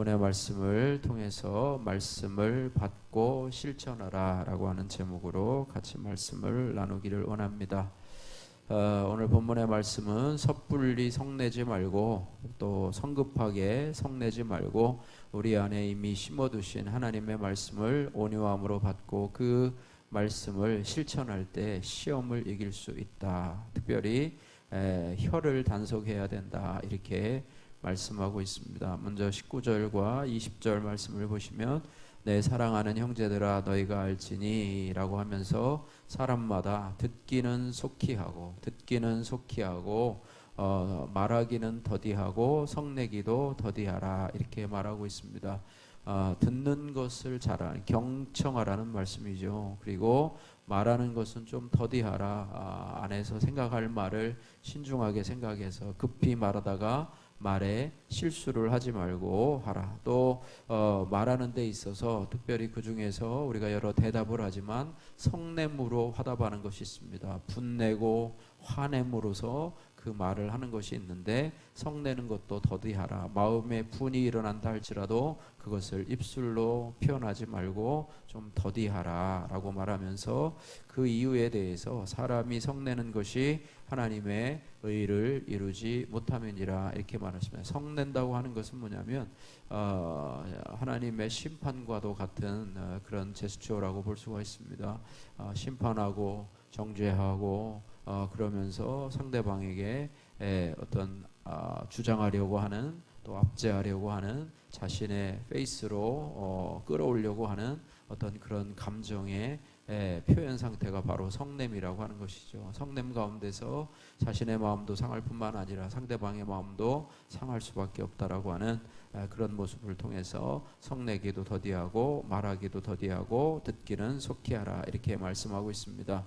본문의 말씀을 통해서 말씀을 받고 실천하라 라고 하는 제목으로 같이 말씀을 나누기를 원합니다. 어, 오늘 본문의 말씀은 섣불리 성내지 말고 또 성급하게 성내지 말고 우리 안에 이미 심어두신 하나님의 말씀을 온유함으로 받고 그 말씀을 실천할 때 시험을 이길 수 있다. 특별히 에, 혀를 단속해야 된다. 이렇게 말씀하고 있습니다. 먼저 19절과 20절 말씀을 보시면 내 사랑하는 형제들아 너희가 알지니라고 하면서 사람마다 듣기는 속히 하고 듣기는 속히 하고 어, 말하기는 더디하고 성내기도 더디하라 이렇게 말하고 있습니다. 어, 듣는 것을 잘하는 경청하라는 말씀이죠. 그리고 말하는 것은 좀 더디하라 아, 안에서 생각할 말을 신중하게 생각해서 급히 말하다가 말에 실수를 하지 말고 하라. 또 어, 말하는 데 있어서 특별히 그 중에서 우리가 여러 대답을 하지만 성냄으로 화답하는 것이 있습니다. 분내고 화냄으로서 그 말을 하는 것이 있는데 성내는 것도 더디하라. 마음에 분이 일어난다 할지라도 그것을 입술로 표현하지 말고 좀 더디하라라고 말하면서 그 이유에 대해서 사람이 성내는 것이 하나님의 의를 이루지 못함이니라 이렇게 말하십니다. 성낸다고 하는 것은 뭐냐면 어, 하나님의 심판과도 같은 어, 그런 제스처라고 볼 수가 있습니다. 어, 심판하고 정죄하고 어, 그러면서 상대방에게 에, 어떤 어, 주장하려고 하는 또 압제하려고 하는 자신의 페이스로 어, 끌어오려고 하는 어떤 그런 감정의 에, 표현 상태가 바로 성냄이라고 하는 것이죠. 성냄 가운데서 자신의 마음도 상할 뿐만 아니라 상대방의 마음도 상할 수밖에 없다라고 하는 에, 그런 모습을 통해서 성내기도 더디하고 말하기도 더디하고 듣기는 속히 하라 이렇게 말씀하고 있습니다.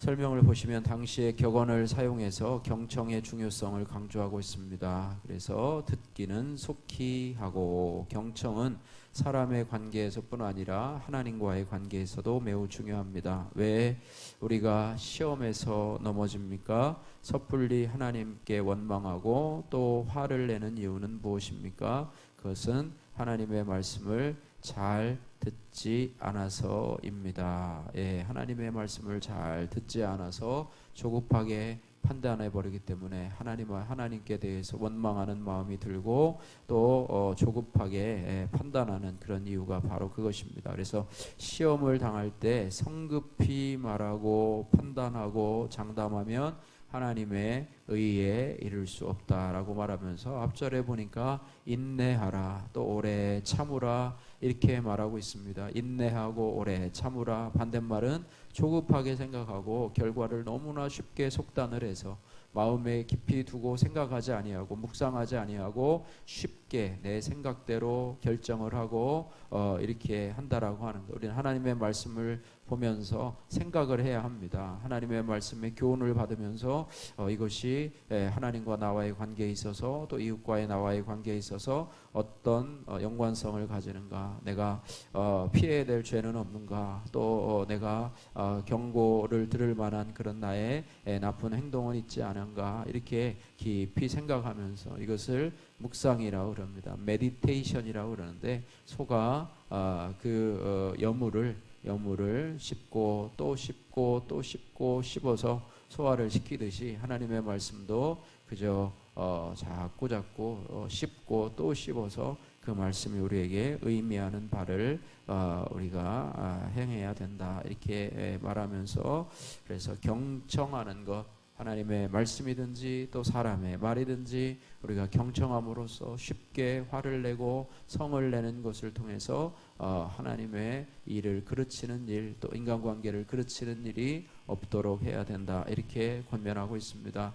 설명을 보시면 당시의 격언을 사용해서 경청의 중요성을 강조하고 있습니다. 그래서 듣기는 속히 하고 경청은 사람의 관계에서뿐 아니라 하나님과의 관계에서도 매우 중요합니다. 왜 우리가 시험에서 넘어집니까? 섣불리 하나님께 원망하고 또 화를 내는 이유는 무엇입니까? 그것은 하나님의 말씀을 잘 듣지 않아서입니다. 예, 하나님의 말씀을 잘 듣지 않아서 조급하게 판단해 버리기 때문에 하나님과 하나님께 대해서 원망하는 마음이 들고 또 어, 조급하게 예, 판단하는 그런 이유가 바로 그것입니다. 그래서 시험을 당할 때 성급히 말하고 판단하고 장담하면 하나님의 의에 이를 수 없다라고 말하면서 앞절에 보니까 인내하라 또 오래 참으라 이렇게 말하고 있습니다. 인내하고 오래 참으라 반대말은 조급하게 생각하고 결과를 너무나 쉽게 속단을 해서 마음에 깊이 두고 생각하지 아니하고 묵상하지 아니하고 쉽게 내 생각대로 결정을 하고 어, 이렇게 한다라고 하는 거. 우리는 하나님의 말씀을 보면서 생각을 해야 합니다. 하나님의 말씀에 교훈을 받으면서 어, 이것이 에, 하나님과 나와의 관계에 있어서 또 이웃과의 나와의 관계에 있어서 어떤 어, 연관성을 가지는가, 내가 어, 피해야 될 죄는 없는가, 또 어, 내가 어, 경고를 들을 만한 그런 나의 에, 나쁜 행동은 있지 않은가 이렇게 깊이 생각하면서 이것을 묵상이라고 그럽니다. 메디테이션이라고 그러는데 소가 어, 그 어, 여물을 여물을 씹고 또 씹고 또 씹고 씹어서 소화를 시키듯이 하나님의 말씀도 그저 어, 자꾸 자꾸 어, 씹고 또 씹어서 그 말씀이 우리에게 의미하는 바를 어, 우리가 아, 행해야 된다 이렇게 말하면서 그래서 경청하는 것 하나님의 말씀이든지 또 사람의 말이든지 우리가 경청함으로써 쉽게 화를 내고 성을 내는 것을 통해서 어, 하나님의 일을 그르치는 일, 또 인간관계를 그르치는 일이 없도록 해야 된다. 이렇게 권면하고 있습니다.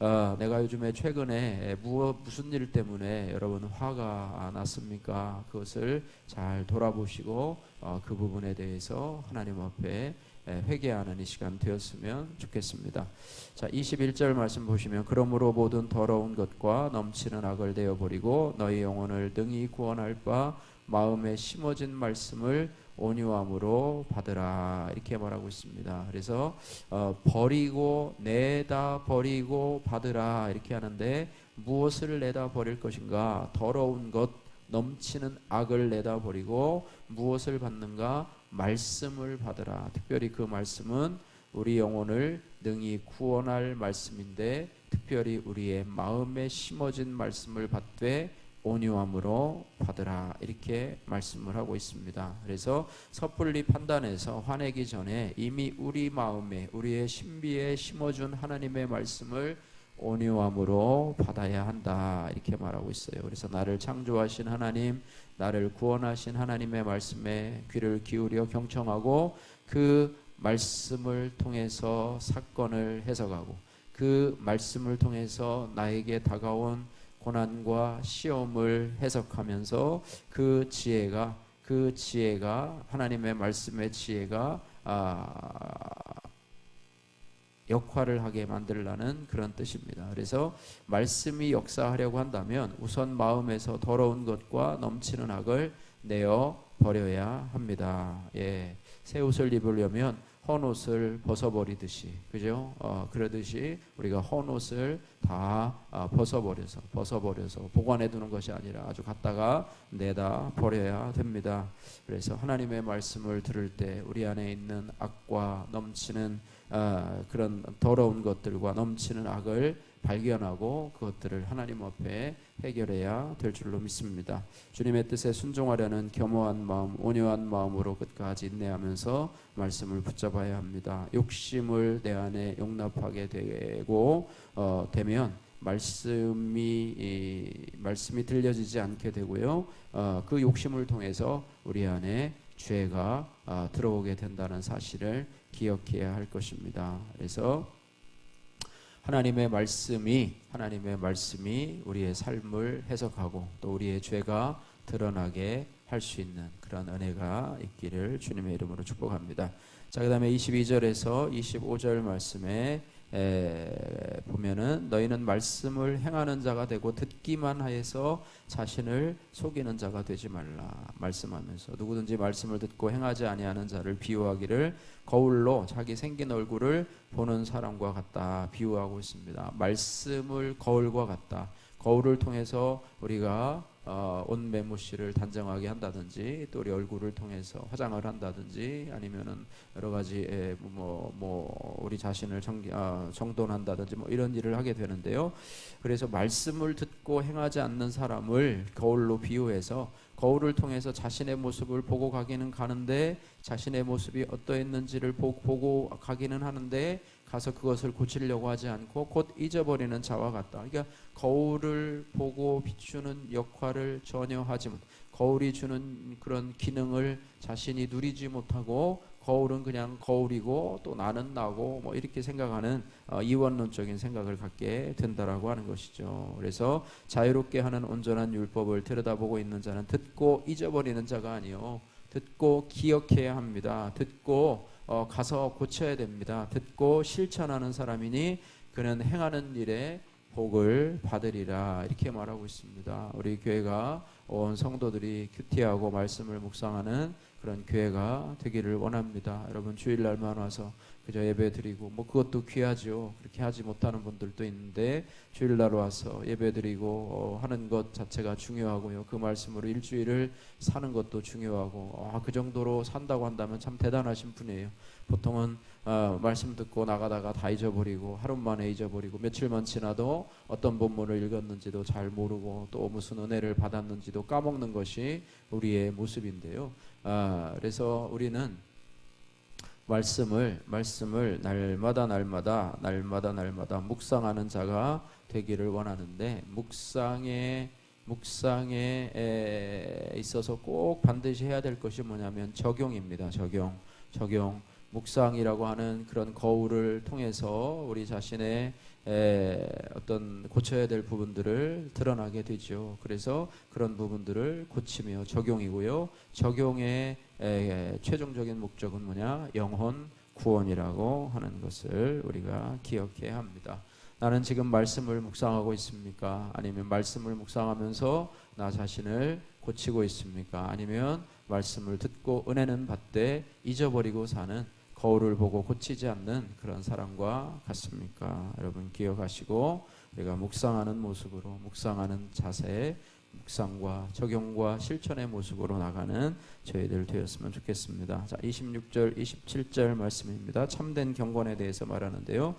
어, 내가 요즘에 최근에 무슨 일 때문에 여러분 화가 났습니까? 그것을 잘 돌아보시고 어, 그 부분에 대해서 하나님 앞에 회개하는 이 시간 되었으면 좋겠습니다. 자, 21절 말씀 보시면 그러므로 모든 더러운 것과 넘치는 악을 내어 버리고 너희 영혼을 등이 구원할 바 마음에 심어진 말씀을 온유함으로 받으라 이렇게 말하고 있습니다. 그래서 어, 버리고 내다 버리고 받으라 이렇게 하는데 무엇을 내다 버릴 것인가? 더러운 것, 넘치는 악을 내다 버리고 무엇을 받는가? 말씀을 받으라. 특별히 그 말씀은 우리 영혼을 능히 구원할 말씀인데 특별히 우리의 마음에 심어진 말씀을 받되 온유함으로 받으라 이렇게 말씀을 하고 있습니다. 그래서 섣불리 판단해서 화내기 전에 이미 우리 마음에 우리의 신비에 심어준 하나님의 말씀을 온유함으로 받아야 한다 이렇게 말하고 있어요. 그래서 나를 창조하신 하나님, 나를 구원하신 하나님의 말씀에 귀를 기울여 경청하고 그 말씀을 통해서 사건을 해석하고 그 말씀을 통해서 나에게 다가온 고난과 시험을 해석하면서 그 지혜가 그 지혜가 하나님의 말씀의 지혜가 아, 역할을 하게 만들라는 그런 뜻입니다. 그래서 말씀이 역사하려고 한다면 우선 마음에서 더러운 것과 넘치는 악을 내어 버려야 합니다. 예. 새 옷을 입으려면 헌 옷을 벗어버리듯이 그죠? 어, 그러듯이 우리가 헌 옷을 다 어, 벗어버려서 벗어버려서 보관해 두는 것이 아니라 아주 갖다가 내다 버려야 됩니다. 그래서 하나님의 말씀을 들을 때 우리 안에 있는 악과 넘치는 어, 그런 더러운 것들과 넘치는 악을 발견하고 그것들을 하나님 앞에 해결해야 될 줄로 믿습니다. 주님의 뜻에 순종하려는 겸허한 마음, 온유한 마음으로 끝까지 인내하면서 말씀을 붙잡아야 합니다. 욕심을 내 안에 용납하게 되고 어, 되면 말씀이 이, 말씀이 들려지지 않게 되고요. 어, 그 욕심을 통해서 우리 안에 죄가 어, 들어오게 된다는 사실을 기억해야 할 것입니다. 그래서 하나님의 말씀이 하나님의 말씀이 우리의 삶을 해석하고 또 우리의 죄가 드러나게 할 수 있는 그런 은혜가 있기를 주님의 이름으로 축복합니다. 자, 그다음에 22절에서 25절 말씀에 에, 보면은 너희는 말씀을 행하는 자가 되고 듣기만 하여서 자신을 속이는 자가 되지 말라 말씀하면서 누구든지 말씀을 듣고 행하지 아니하는 자를 비유하기를 거울로 자기 생긴 얼굴을 보는 사람과 같다 비유하고 있습니다. 말씀을 거울과 같다. 거울을 통해서 우리가 어, 옷 매무 씨를 단정하게 한다든지 또 우리 얼굴을 통해서 화장을 한다든지 아니면은 여러 가지 뭐뭐 뭐 우리 자신을 정, 어, 정돈한다든지 뭐 이런 일을 하게 되는데요. 그래서 말씀을 듣고 행하지 않는 사람을 거울로 비유해서 거울을 통해서 자신의 모습을 보고 가기는 가는데 자신의 모습이 어떠했는지를 보고 가기는 하는데 가서 그것을 고치려고 하지 않고 곧 잊어버리는 자와 같다. 그러니까 거울을 보고 비추는 역할을 전혀 하지 못. 거울이 주는 그런 기능을 자신이 누리지 못하고 거울은 그냥 거울이고 또 나는 나고 뭐 이렇게 생각하는 어, 이원론적인 생각을 갖게 된다라고 하는 것이죠. 그래서 자유롭게 하는 온전한 율법을 들여다보고 있는 자는 듣고 잊어버리는 자가 아니요 듣고 기억해야 합니다. 듣고 어, 가서 고쳐야 됩니다. 듣고 실천하는 사람이니 그는 행하는 일에 복을 받으리라 이렇게 말하고 있습니다. 우리 교회가 온 성도들이 큐티하고 말씀을 묵상하는 그런 교회가 되기를 원합니다. 여러분 주일날만 와서 그저 예배 드리고 뭐 그것도 귀하죠. 그렇게 하지 못하는 분들도 있는데 주일날 와서 예배 드리고 어, 하는 것 자체가 중요하고요. 그 말씀으로 일주일을 사는 것도 중요하고 아, 그 정도로 산다고 한다면 참 대단하신 분이에요. 보통은 어, 말씀 듣고 나가다가 다 잊어버리고 하루 만에 잊어버리고 며칠만 지나도 어떤 본문을 읽었는지도 잘 모르고 또 무슨 은혜를 받았는지도 까먹는 것이 우리의 모습인데요. 아, 그래서 우리는 말씀을 말씀을 날마다 날마다 날마다 날마다 묵상하는 자가 되기를 원하는데 묵상에 묵상에 있어서 꼭 반드시 해야 될 것이 뭐냐면 적용입니다. 적용. 적용. 묵상이라고 하는 그런 거울을 통해서 우리 자신의 에, 어떤 고쳐야 될 부분들을 드러나게 되죠. 그래서 그런 부분들을 고치며 적용이고요. 적용의 에, 최종적인 목적은 뭐냐? 영혼 구원이라고 하는 것을 우리가 기억해야 합니다. 나는 지금 말씀을 묵상하고 있습니까? 아니면 말씀을 묵상하면서 나 자신을 고치고 있습니까? 아니면 말씀을 듣고 은혜는 받되 잊어버리고 사는 거울을 보고 고치지 않는 그런 사람과 같습니까? 여러분 기억하시고 우리가 묵상하는 모습으로 묵상하는 자세 묵상과 적용과 실천의 모습으로 나가는 저희들 되었으면 좋겠습니다. 자, 26절, 27절 말씀입니다. 참된 경건에 대해서 말하는데요.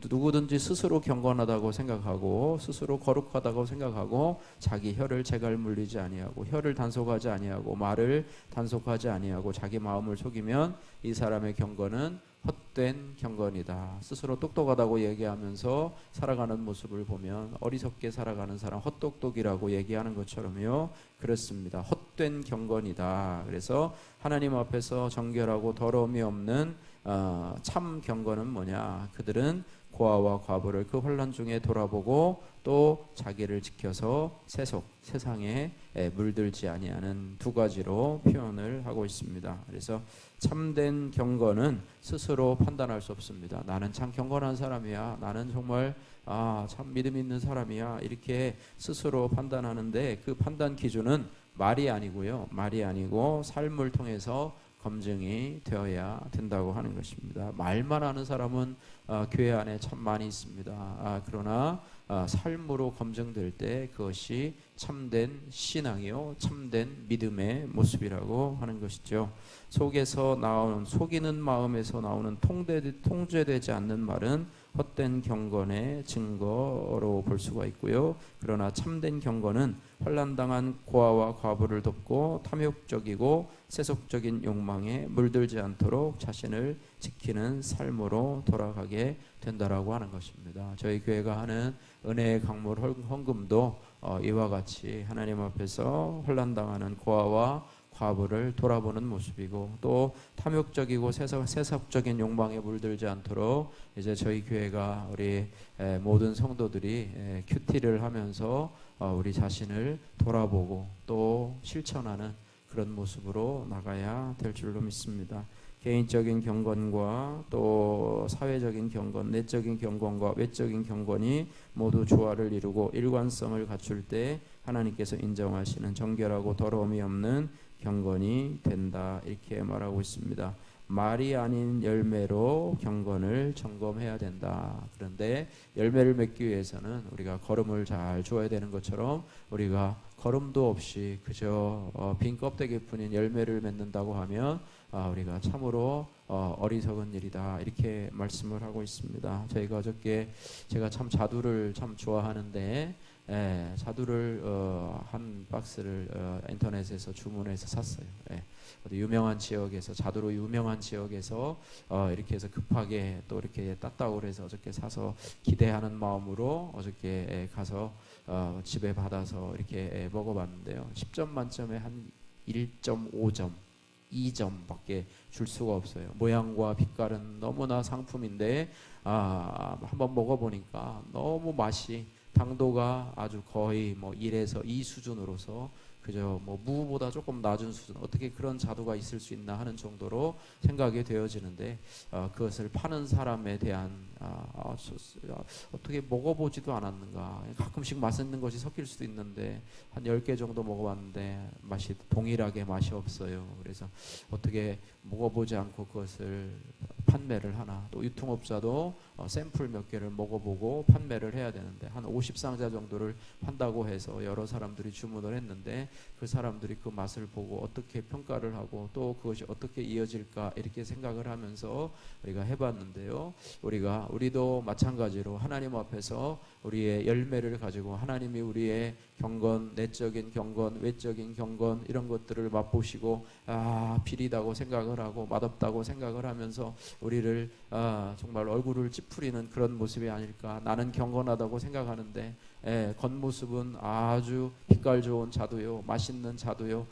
누구든지 스스로 경건하다고 생각하고 스스로 거룩하다고 생각하고 자기 혀를 제갈 물리지 아니하고 혀를 단속하지 아니하고 말을 단속하지 아니하고 자기 마음을 속이면 이 사람의 경건은 헛된 경건이다. 스스로 똑똑하다고 얘기하면서 살아가는 모습을 보면 어리석게 살아가는 사람 헛똑똑이라고 얘기하는 것처럼요. 그렇습니다. 헛된 경건이다. 그래서 하나님 앞에서 정결하고 더러움이 없는 어, 참 경건은 뭐냐? 그들은 고아와 과부를 그 혼란 중에 돌아보고 또 자기를 지켜서 세속 세상에 물들지 아니하는 두 가지로 표현을 하고 있습니다. 그래서 참된 경건은 스스로 판단할 수 없습니다. 나는 참 경건한 사람이야. 나는 정말 아, 참 믿음 있는 사람이야. 이렇게 스스로 판단하는데 그 판단 기준은 말이 아니고요. 말이 아니고 삶을 통해서 검증이 되어야 된다고 하는 것입니다. 말만 하는 사람은 어, 교회 안에 참 많이 있습니다. 아, 그러나 어, 삶으로 검증될 때 그것이 참된 신앙이요, 참된 믿음의 모습이라고 하는 것이죠. 속에서 나오는 속이는 마음에서 나오는 통제, 통제되지 않는 말은 헛된 경건의 증거로 볼 수가 있고요. 그러나 참된 경건은 환란당한 고아와 과부를 돕고 탐욕적이고 세속적인 욕망에 물들지 않도록 자신을 지키는 삶으로 돌아가게 된다라고 하는 것입니다. 저희 교회가 하는 은혜의 강물 헌금도 어, 이와 같이 하나님 앞에서 혼란당하는 고아와 과부를 돌아보는 모습이고 또 탐욕적이고 세상, 세상적인 욕망에 물들지 않도록 이제 저희 교회가 우리 모든 성도들이 큐티를 하면서 어, 우리 자신을 돌아보고 또 실천하는 그런 모습으로 나가야 될 줄로 믿습니다. 개인적인 경건과 또 사회적인 경건, 내적인 경건과 외적인 경건이 모두 조화를 이루고 일관성을 갖출 때 하나님께서 인정하시는 정결하고 더러움이 없는 경건이 된다 이렇게 말하고 있습니다. 말이 아닌 열매로 경건을 점검해야 된다. 그런데 열매를 맺기 위해서는 우리가 걸음을 잘 줘야 되는 것처럼 우리가 걸음도 없이 그저 어, 빈 껍데기뿐인 열매를 맺는다고 하면 아, 우리가 참으로 어, 리석은 일이다 이렇게 말씀을 하고 있습니다. 저희가 어저께 제가 참 자두를 참 좋아하는데 예, 자두를 어, 한 박스를 어, 인터넷에서 주문해서 샀어요. 예, 유명한 지역에서 자두로 유명한 지역에서 어, 이렇게 해서 급하게 또 이렇게 땄다고 그래서 어저께 사서 기대하는 마음으로 어저께 예, 가서 어, 집에 받아서 이렇게 예, 먹어봤는데요. 10점 만점에 한 1.5점. 2점밖에 줄 수가 없어요. 모양과 빛깔은 너무나 상품인데 아, 한번 먹어보니까 너무 맛이 당도가 아주 거의 뭐 1에서 2 수준으로서 그저 뭐 무보다 조금 낮은 수준 어떻게 그런 자두가 있을 수 있나 하는 정도로 생각이 되어지는데 어, 그것을 파는 사람에 대한 아, 아, 아, 어떻게 먹어보지도 않았는가. 가끔씩 맛있는 것이 섞일 수도 있는데 한 10개 정도 먹어봤는데 맛이 동일하게 맛이 없어요. 그래서 어떻게 먹어보지 않고 그것을 판매를 하나 또 유통업자도 어, 샘플 몇 개를 먹어보고 판매를 해야 되는데 한 50상자 정도를 판다고 해서 여러 사람들이 주문을 했는데 그 사람들이 그 맛을 보고 어떻게 평가를 하고 또 그것이 어떻게 이어질까 이렇게 생각을 하면서 우리가 해봤는데요. 우리가 우리도 마찬가지로 하나님 앞에서 우리의 열매를 가지고 하나님이 우리의 경건, 내적인 경건, 외적인 경건 이런 것들을 맛보시고 아 비리다고 생각을 하고 맛없다고 생각을 하면서 우리를 아, 정말 얼굴을 찌푸리는 그런 모습이 아닐까. 나는 경건하다고 생각하는데 예, 겉모습은 아주 빛깔 좋은 자두요, 맛있는 자두요,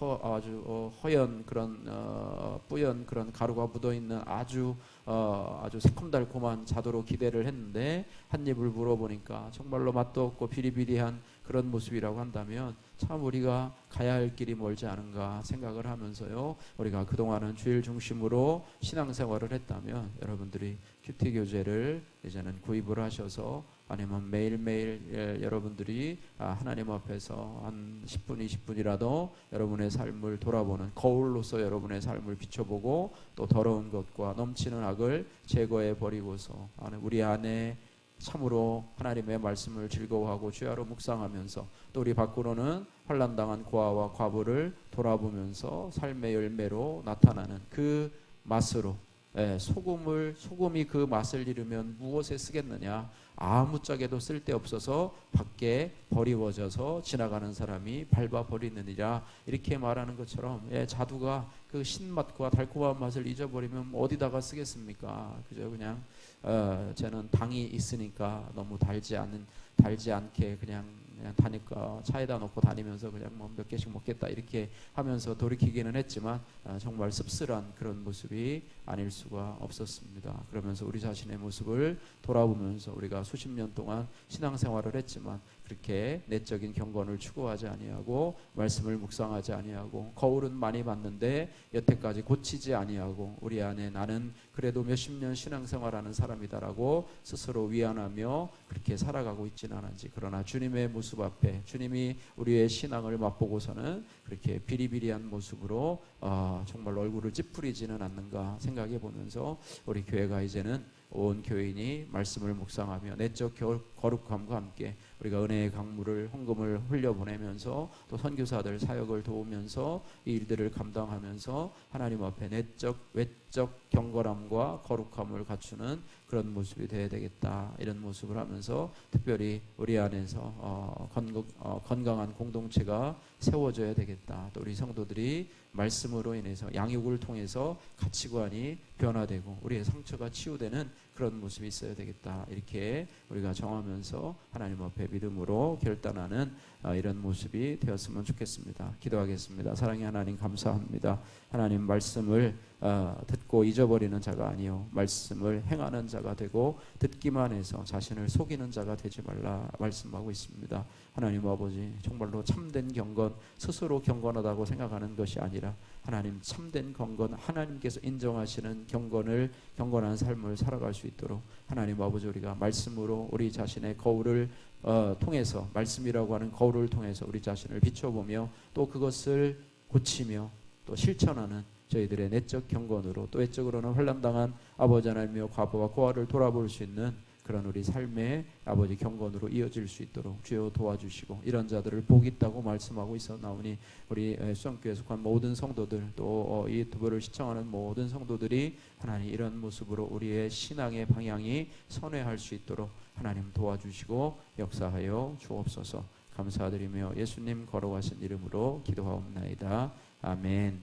허, 아주 어, 허연 그런 어, 뿌연 그런 가루가 묻어 있는 아주 어, 아주 새콤달콤한 자두로 기대를 했는데 한 입을 물어보니까 정말로 맛도 없고 비리비리한 그런 모습이라고 한다면 참 우리가 가야 할 길이 멀지 않은가 생각을 하면서요. 우리가 그동안은 주일 중심으로 신앙생활을 했다면 여러분들이 큐티 교재를 이제는 구입을 하셔서 아니면 매일매일 예, 여러분들이 아, 하나님 앞에서 한 10분, 20분이라도 여러분의 삶을 돌아보는 거울로서 여러분의 삶을 비춰보고 또 더러운 것과 넘치는 악을 제거해 버리고서 우리 안에 참으로 하나님의 말씀을 즐거워하고 주야로 묵상하면서 또 우리 밖으로는 환난 당한 고아와 과부를 돌아보면서 삶의 열매로 나타나는 그 맛으로 예, 소금을 소금이 그 맛을 잃으면 무엇에 쓰겠느냐 아무짝에도 쓸데없어서 밖에 버리워져서 지나가는 사람이 밟아 버리느니라 이렇게 말하는 것처럼 예, 자두가 그 신맛과 달콤한 맛을 잊어버리면 어디다가 쓰겠습니까? 그죠 그냥 어, 저는 당이 있으니까 너무 달지 않은 달지 않게 그냥 그냥 다니까 차에다 놓고 다니면서 그냥 뭐 몇 개씩 먹겠다 이렇게 하면서 돌이키기는 했지만 아, 정말 씁쓸한 그런 모습이 아닐 수가 없었습니다. 그러면서 우리 자신의 모습을 돌아보면서 우리가 수십 년 동안 신앙생활을 했지만 그렇게 내적인 경건을 추구하지 아니하고 말씀을 묵상하지 아니하고 거울은 많이 봤는데 여태까지 고치지 아니하고 우리 안에 나는 그래도 몇십 년 신앙생활하는 사람이다라고 스스로 위안하며 그렇게 살아가고 있지는 않은지 그러나 주님의 모습 앞에 주님이 우리의 신앙을 맛보고서는 그렇게 비리비리한 모습으로 어, 정말 얼굴을 찌푸리지는 않는가 생각해 보면서 우리 교회가 이제는 온 교인이 말씀을 묵상하며 내적 겨- 거룩함과 함께 우리가 은혜의 강물을 헌금을 흘려보내면서 또 선교사들 사역을 도우면서 이 일들을 감당하면서 하나님 앞에 내적 외적 경건함과 거룩함을 갖추는 그런 모습이 되어야 되겠다. 이런 모습을 하면서 특별히 우리 안에서 어, 건강, 어, 건강한 공동체가 세워져야 되겠다. 또 우리 성도들이 말씀으로 인해서 양육을 통해서 가치관이 변화되고 우리의 상처가 치유되는 그런 모습이 있어야 되겠다 이렇게 우리가 정하면서 하나님 앞에 믿음으로 결단하는 어, 이런 모습이 되었으면 좋겠습니다. 기도하겠습니다. 사랑의 하나님 감사합니다. 하나님 말씀을 어, 듣고 잊어버리는 자가 아니요 말씀을 행하는 자가 되고 듣기만 해서 자신을 속이는 자가 되지 말라 말씀하고 있습니다. 하나님 아버지 정말로 참된 경건 스스로 경건하다고 생각하는 것이 아니라 하나님 참된 경건 하나님께서 인정하시는 경건을 경건한 삶을 살아갈 수 있도록 하나님 아버지 우리가 말씀으로 우리 자신의 거울을 어, 통해서 말씀이라고 하는 거울을 통해서 우리 자신을 비춰보며 또 그것을 고치며 또 실천하는 저희들의 내적 경건으로 또 외적으로는 환란당한 아버지 하나님이여 과부와 고아를 돌아볼 수 있는 그런 우리 삶의 아버지 경건으로 이어질 수 있도록 주여 도와주시고 이런 자들을 복 있다고 말씀하고 있어 나오니 우리 에, 수영교회 속한 모든 성도들 또 어, 이 유튜브를 시청하는 모든 성도들이 하나님 이런 모습으로 우리의 신앙의 방향이 선회할 수 있도록 하나님 도와주시고 역사하여 주옵소서 감사드리며 예수님 걸어가신 이름으로 기도하옵나이다 아멘.